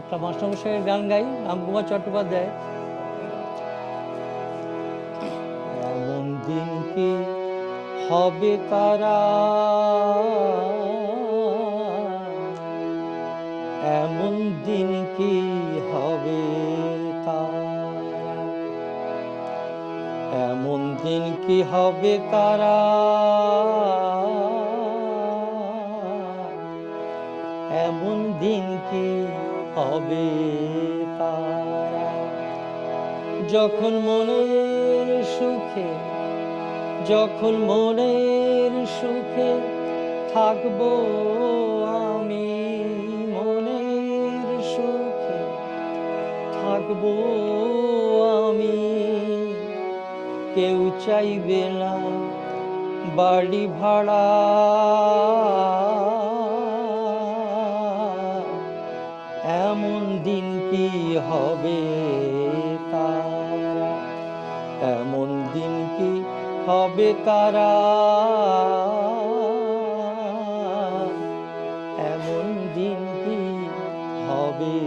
একটা মাস্টারমশাইয়ের গান গাই, রামকুমার চট্টোপাধ্যায়। এমন দিন কি হবে তারা? এমন দিন কি হবে এমন দিন কি হবে তারা? এমন দিন কি হবে তারা যখন মনের সুখে, যখন মনের সুখে থাকব আমি, মনের সুখে থাকব আমি, কেউ চাইবে না বাড়ি ভাড়া। এমন দিন কি হবে তারা? এমন দিন কি হবে তারা? এমন দিন কি হবে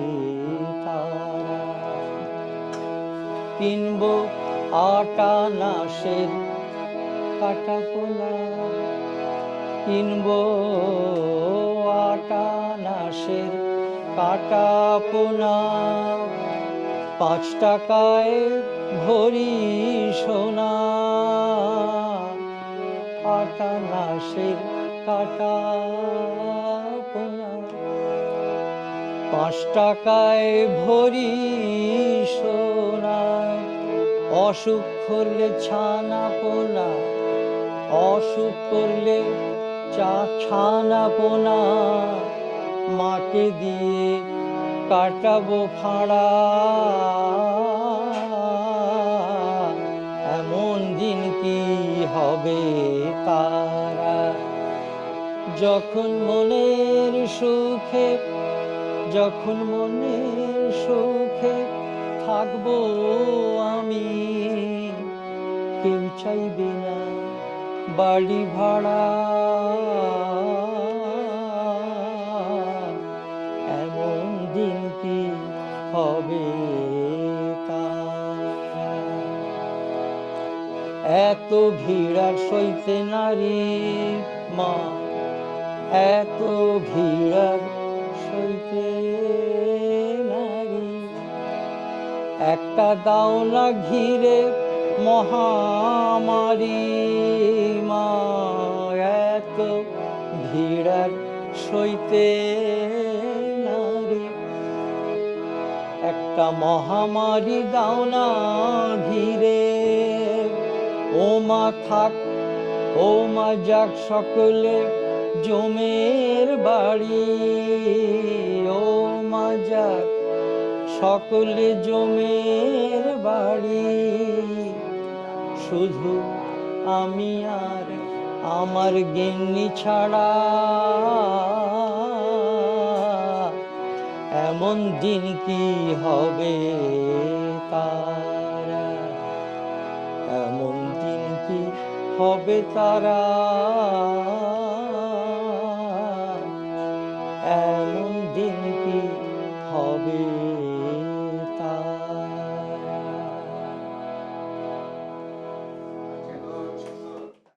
তারা? কিনব আটা নাশের কাটা পোলা কিনবো আটা নাশের কাটা পোনা। পাঁচ টাকায় ভরি সোনা। আটা নাশের কাটা পোনা। পাঁচ টাকায় ভরি সোনা। অসুখ করলে ছানা পোনা। অসুখ করলে চা ছানা পোনা। মাকে দিয়ে কাটাবো ফাড়া এমন দিন কি হবে তারা? যখন মনের সুখে, যখন মনের সুখে থাকব আমি, কেউ চাইবে না বাড়ি ভাড়া। এত ভিড় আর সইতে নারী মা, এত ভিড় আর সইতে নারী। একটা দাও না ঘিরে মহামারী মা, এত ভিড় আর সইতে একটা মহামারী দাও না ঘিরে। ও মা থাক, ও মা যাক সকলে জমের বাড়ি। ও মা যাক সকলে জমের বাড়ি। শুধু আমি আর আমার গিন্নি ছাড়া এমন দিন কি হবে তারা? এমন দিন কি হবে তারা?